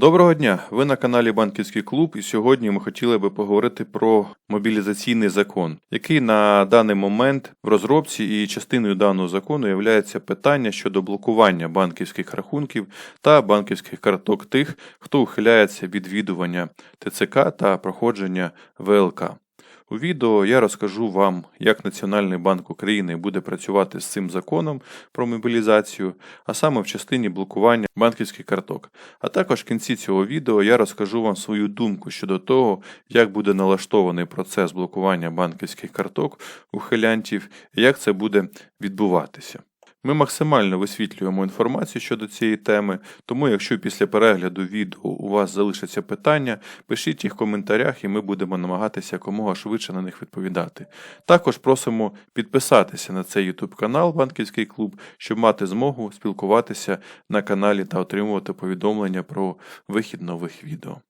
Доброго дня! Ви на каналі Банківський клуб, і сьогодні ми хотіли би поговорити про мобілізаційний закон, який на даний момент в розробці і частиною даного закону є питання щодо блокування банківських рахунків та банківських карток тих, хто ухиляється від відвідування ТЦК та проходження ВЛК. У відео я розкажу вам, як Національний банк України буде працювати з цим законом про мобілізацію, а саме в частині блокування банківських карток. А також в кінці цього відео я розкажу вам свою думку щодо того, як буде налаштований процес блокування банківських карток ухилянтів і як це буде відбуватися. Ми максимально висвітлюємо інформацію щодо цієї теми, тому якщо після перегляду відео у вас залишаться питання, пишіть їх в коментарях і ми будемо намагатися якомога швидше на них відповідати. Також просимо підписатися на цей YouTube канал Банківський клуб, щоб мати змогу спілкуватися на каналі та отримувати повідомлення про вихід нових відео.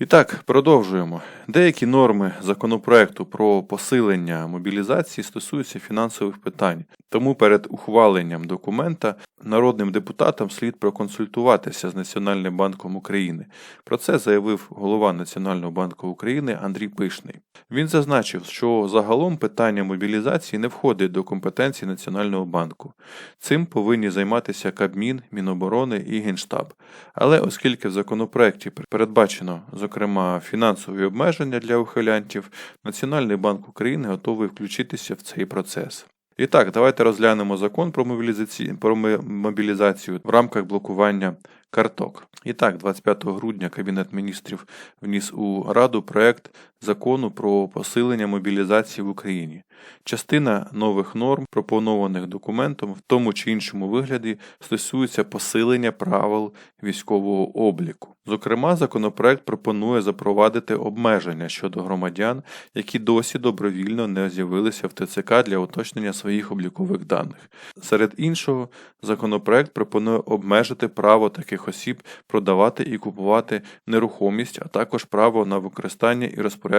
І так, продовжуємо. Деякі норми законопроекту про посилення мобілізації стосуються фінансових питань, тому перед ухваленням документа народним депутатам слід проконсультуватися з Національним банком України. Про це заявив голова Національного банку України Андрій Пишний. Він зазначив, що загалом питання мобілізації не входить до компетенції Національного банку. Цим повинні займатися Кабмін, Міноборони і Генштаб. Але оскільки в законопроекті передбачено, зокрема, фінансові обмеження для ухилянтів, Національний банк України готовий включитися в цей процес. І так, давайте розглянемо закон про мобілізацію, про мобілізацію в рамках блокування карток. І так, 25 грудня Кабінет міністрів вніс у Раду проект закону про посилення мобілізації в Україні. Частина нових норм, пропонованих документом, в тому чи іншому вигляді, стосується посилення правил військового обліку. Зокрема, законопроект пропонує запровадити обмеження щодо громадян, які досі добровільно не з'явилися в ТЦК для уточнення своїх облікових даних. Серед іншого, законопроект пропонує обмежити право таких осіб продавати і купувати нерухомість, а також право на використання і розпорядження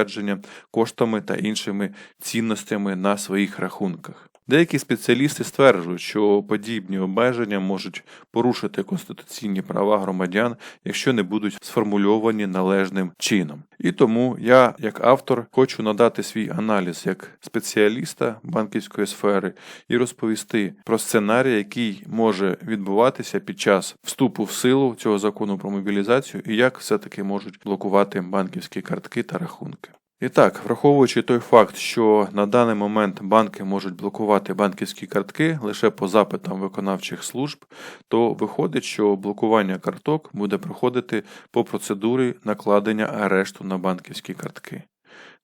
коштами та іншими цінностями на своїх рахунках. Деякі спеціалісти стверджують, що подібні обмеження можуть порушити конституційні права громадян, якщо не будуть сформульовані належним чином. І тому я, як автор, хочу надати свій аналіз як спеціаліста банківської сфери і розповісти про сценарій, який може відбуватися під час вступу в силу цього закону про мобілізацію, і як все-таки можуть блокувати банківські картки та рахунки. І так, враховуючи той факт, що на даний момент банки можуть блокувати банківські картки лише по запитам виконавчих служб, то виходить, що блокування карток буде проходити по процедурі накладення арешту на банківські картки.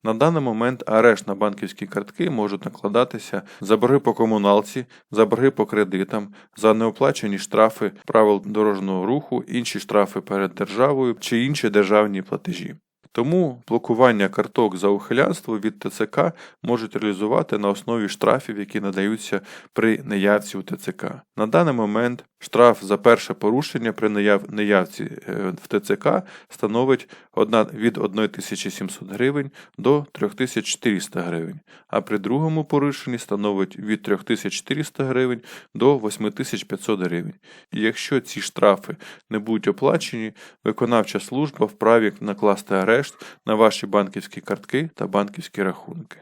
На даний момент арешт на банківські картки можуть накладатися за борги по комуналці, за борги по кредитам, за неоплачені штрафи правил дорожнього руху, інші штрафи перед державою чи інші державні платежі. Тому блокування карток за ухилянство від ТЦК можуть реалізувати на основі штрафів, які надаються при неявці у ТЦК. На даний момент штраф за перше порушення при неявці е, в ТЦК становить від 1700 гривень до 3400 гривень, а при другому порушенні становить від 3400 гривень до 8500 гривень. І якщо ці штрафи не будуть оплачені, виконавча служба вправі накласти арешт на ваші банківські картки та банківські рахунки.